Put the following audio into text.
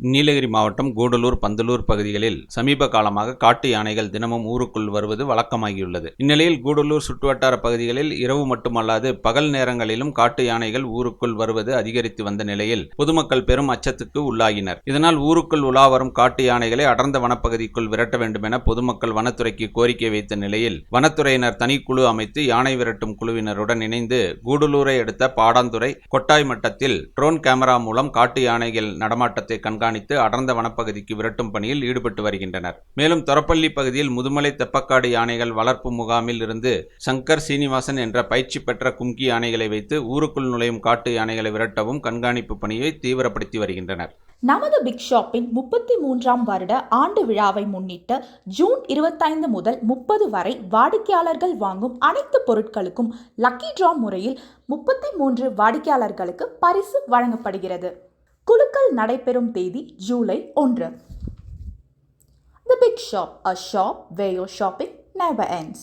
நீலகிரி மாவட்டம் கூடலூர் பந்தலூர் பகுதிகளில் சமீப காலமாக காட்டு யானைகள் தினமும் ஊருக்குள் வருவது வழக்கமாகியுள்ளது. இந்நிலையில் கூடலூர் சுற்றுவட்டார பகுதிகளில் இரவு மட்டுமல்லாது பகல் நேரங்களிலும் காட்டு யானைகள் ஊருக்குள் வருவது அதிகரித்து வந்த நிலையில் பொதுமக்கள் பெரும் அச்சத்துக்கு உள்ளாகினர். இதனால் ஊருக்குள் உலா வரும் காட்டு யானைகளை அடர்ந்த வனப்பகுதிக்குள் விரட்ட வேண்டும் என பொதுமக்கள் வனத்துறைக்கு கோரிக்கை வைத்த நிலையில் வனத்துறையினர் தனிக்குழு அமைத்து யானை விரட்டும் குழுவினருடன் இணைந்து கூடலூரை அடுத்த பாடாந்துறை கொட்டாய் மட்டத்தில் ட்ரோன் கேமரா மூலம் காட்டு யானைகள் நடமாட்டத்தை கண்காணி கண்காணித்து அடர்ந்த வனப்பகுதிக்கு விரட்டும் பணியில் ஈடுபட்டு வருகின்றனர். மேலும் தொரப்பள்ளி பகுதியில் முதுமலை தெப்பக்காடு யானைகள் வளர்ப்பு முகாமில் இருந்து சங்கர் சீனிவாசன் என்ற பயிற்சி பெற்ற கும்கி யானைகளை வைத்து ஊருக்குள் நுழையும் காட்டு யானைகளை விரட்டவும் கண்காணிப்பு பணியை தீவிரப்படுத்தி வருகின்றனர். நமது பிக் ஷாப்பின் முப்பத்தி மூன்றாம் வருட ஆண்டு விழாவை முன்னிட்டு ஜூன் இருபத்தைந்து முதல் முப்பது வரை வாடிக்கையாளர்கள் வாங்கும் அனைத்து பொருட்களுக்கும் லக்கி டிரா முறையில் முப்பத்தி மூன்று வாடிக்கையாளர்களுக்கு பரிசு வழங்கப்படுகிறது. குலுக்கல் நடைபெறும் தேதி ஜூலை ஒன்று the big shop a shop way your shopping never ends